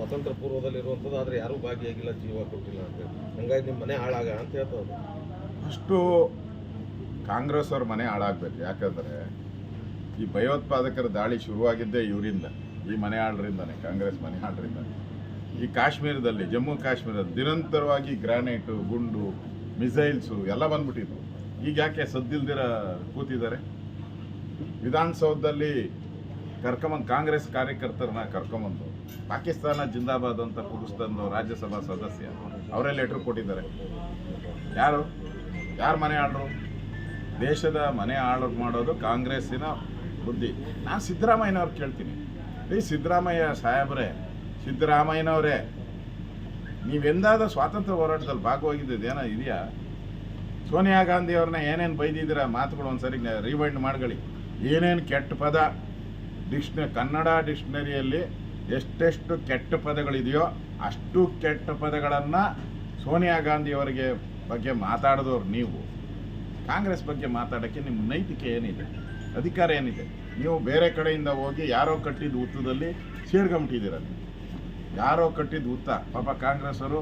ಸ್ವಾತಂತ್ರ್ಯ ಪೂರ್ವದಲ್ಲಿರುವಂಥದ್ದು, ಆದರೆ ಯಾರೂ ಭಾಗಿಯಾಗಿಲ್ಲ, ಜೀವ ಕೊಟ್ಟಿಲ್ಲ ಅಂತ ಹಂಗಾಗಿ ನಿಮ್ಮ ಮನೆ ಹಾಳಾಗ ಅಂತ ಹೇಳ್ತಾರೆ ಅಷ್ಟು ಕಾಂಗ್ರೆಸ್ ಅವ್ರ ಮನೆ ಹಾಳಾಗಬೇಕು. ಯಾಕಂದರೆ ಈ ಭಯೋತ್ಪಾದಕರ ದಾಳಿ ಶುರುವಾಗಿದ್ದೇ ಇವರಿಂದ, ಈ ಮನೆ ಹಾಳರಿಂದಾನೆ, ಕಾಂಗ್ರೆಸ್ ಮನೆ ಆಳ್ರಿಂದ ಈ ಕಾಶ್ಮೀರದಲ್ಲಿ, ಜಮ್ಮು ಕಾಶ್ಮೀರದಲ್ಲಿ ನಿರಂತರವಾಗಿ ಗ್ರಾನೈಟು, ಗುಂಡು, ಮಿಸೈಲ್ಸು ಎಲ್ಲ ಬಂದ್ಬಿಟ್ಟಿದ್ರು ಈಗ ಯಾಕೆ ಸದ್ದಿಲ್ದಿರ ಕೂತಿದ್ದಾರೆ? ವಿಧಾನಸೌಧದಲ್ಲಿ ಕರ್ಕೊಂಬಂದು ಕಾಂಗ್ರೆಸ್ ಕಾರ್ಯಕರ್ತರನ್ನ ಕರ್ಕೊಂಬಂದು ಪಾಕಿಸ್ತಾನ ಜಿಂದಾಬಾದ್ ಅಂತ ಕೂಗಿಸ್ತಂದು ರಾಜ್ಯಸಭಾ ಸದಸ್ಯ. ಅವರೇ ಲೆಟ್ರ್ ಕೊಟ್ಟಿದ್ದಾರೆ. ಯಾರು? ಯಾರು ಮನೆ ಆಳರು? ದೇಶದ ಮನೆ ಆಳು ಮಾಡೋದು ಕಾಂಗ್ರೆಸ್ಸಿನ ಬುದ್ಧಿ. ನಾನು ಸಿದ್ದರಾಮಯ್ಯನವ್ರು ಕೇಳ್ತೀನಿ. ಈ ಸಿದ್ದರಾಮಯ್ಯ ಸಾಹೇಬ್ರೆ, ಸಿದ್ದರಾಮಯ್ಯನವರೇ ನೀವೆಂದಾದ ಸ್ವಾತಂತ್ರ್ಯ ಹೋರಾಟದಲ್ಲಿ ಭಾಗವಾಗಿದ್ದು ಏನೋ ಇದೆಯಾ? ಸೋನಿಯಾ ಗಾಂಧಿ ಅವ್ರನ್ನ ಏನೇನು ಬೈದಿದ್ದೀರಾ? ಮಾತುಗಳು ಒಂದ್ಸರಿ ರಿವೈಂಡ್ ಮಾಡ್ಕೊಳ್ಳಿ. ಏನೇನು ಕೆಟ್ಟ ಪದ? ಡಿಕ್ಷ್ನ ಕನ್ನಡ ಡಿಕ್ಷನರಿಯಲ್ಲಿ ಎಷ್ಟೆಷ್ಟು ಕೆಟ್ಟ ಪದಗಳಿದೆಯೋ ಅಷ್ಟು ಕೆಟ್ಟ ಪದಗಳನ್ನು ಸೋನಿಯಾ ಗಾಂಧಿ ಅವರಿಗೆ ಬಗ್ಗೆ ಮಾತಾಡಿದವ್ರು ನೀವು. ಕಾಂಗ್ರೆಸ್ ಬಗ್ಗೆ ಮಾತಾಡೋಕ್ಕೆ ನಿಮ್ಮ ನೈತಿಕ ಏನಿದೆ? ಅಧಿಕಾರ ಏನಿದೆ? ನೀವು ಬೇರೆ ಕಡೆಯಿಂದ ಹೋಗಿ ಯಾರೋ ಕಟ್ಟಿದ ಹುತ್ತದಲ್ಲಿ ಸೇರ್ಕೊಂಬಿಟ್ಟಿದ್ದೀರ ನೀವು ಯಾರೋ ಕಟ್ಟಿದ ಉತ್ತ ಪಾಪ ಕಾಂಗ್ರೆಸ್ ಅವರು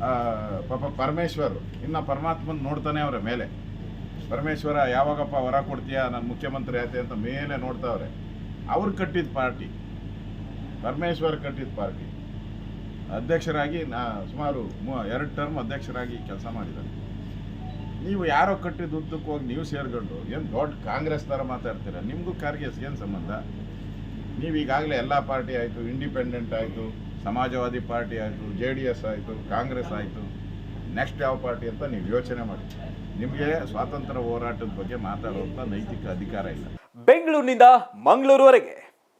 ಆ, ಪಾಪ ಪರಮೇಶ್ವರ್ ಇನ್ನು ಪರಮಾತ್ಮನ ನೋಡ್ತಾನೆ ಅವರ ಮೇಲೆ. ಪರಮೇಶ್ವರ ಯಾವಾಗಪ್ಪ ವರ ಕೊಡ್ತೀಯಾ? ನಾನು ಮುಖ್ಯಮಂತ್ರಿ ಆಯ್ತೆ ಅಂತ ಮೇಲೆ ನೋಡ್ತಾವ್ರೆ. ಅವ್ರು ಕಟ್ಟಿದ ಪಾರ್ಟಿ. ಪರಮೇಶ್ವರ್ ಕಟ್ಟಿದ ಪಾರ್ಟಿ. ಅಧ್ಯಕ್ಷರಾಗಿ ನಾ ಸುಮಾರು ಎರಡು ಟರ್ಮ್ ಅಧ್ಯಕ್ಷರಾಗಿ ಕೆಲಸ ಮಾಡಿದ್ದಾರೆ. ನೀವು ಯಾರೋ ಕಟ್ಟಿದ ಉದ್ದಕ್ಕೆ ಹೋಗಿ ನೀವು ಸೇರ್ಕೊಂಡು ಏನು ದೊಡ್ಡ ಕಾಂಗ್ರೆಸ್ ಥರ ಮಾತಾಡ್ತೀರ? ನಿಮಗೂ ಕಾರ್ಗೆಸ್ ಏನು ಸಂಬಂಧ? ನೀವು ಈಗಾಗಲೇ ಎಲ್ಲ ಪಾರ್ಟಿ ಆಯಿತು ಇಂಡಿಪೆಂಡೆಂಟ್ ಆಯಿತು, ಸಮಾಜವಾದಿ ಪಾರ್ಟಿ ಆಯಿತು, ಜೆ ಡಿ ಎಸ್ ಆಯಿತು, ಕಾಂಗ್ರೆಸ್ ಆಯಿತು. ನೆಕ್ಸ್ಟ್ ಯಾವ ಪಾರ್ಟಿ ಅಂತ ನೀವು ಯೋಚನೆ ಮಾಡಿ. ನಿಮಗೆ ಸ್ವಾತಂತ್ರ್ಯ ಹೋರಾಟದ ಬಗ್ಗೆ ಮಾತಾಡುವಂಥ ನೈತಿಕ ಅಧಿಕಾರ ಇಲ್ಲ. ಬೆಂಗಳೂರಿನಿಂದ ಮಂಗಳೂರುವರೆಗೆ